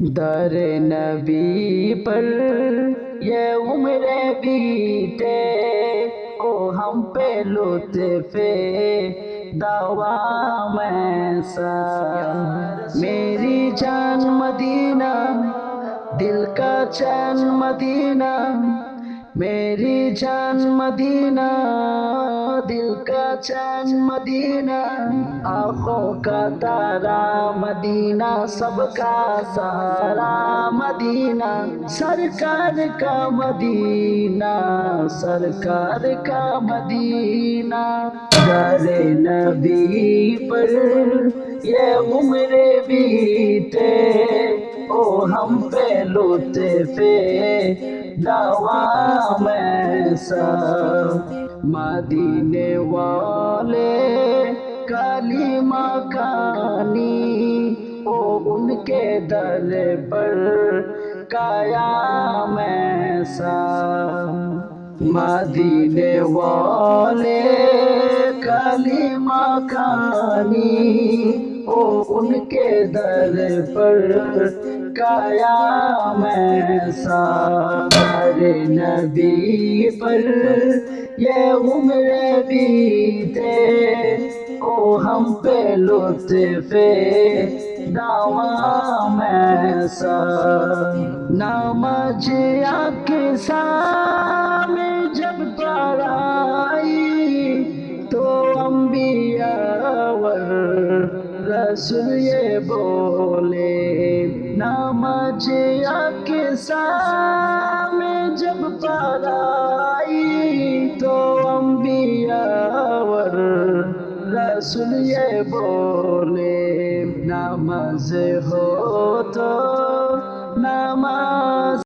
در نبی پر یہ عمر بیتے او ہم پہ لطف دوام میں سا میری جان مدینہ، دل کا چین مدینہ میری جان مدینہ، دل کا چین مدینہ، آنکھوں کا تارا مدینہ، سب کا سہارا مدینہ، سرکار کا مدینہ، سرکار کا مدینہ۔ در نبی پر یہ عمر بیتے، او ہم پہ لطف دعوا میں مدینے والے کالی مکانی او ان کے در پر قیام ایسا مدینے والے کالی مکانی او ان کے در پر قیام ایسا در نبی پر یہ عمر بیتے۔ او ہم پہ لطف دعوا میں سا نمج کے سامنے جب پڑھائی رسول یہ بولے نمج کے سامنے جب آئی تو انبیاء ور رسول یہ بولے، نماز ہو تو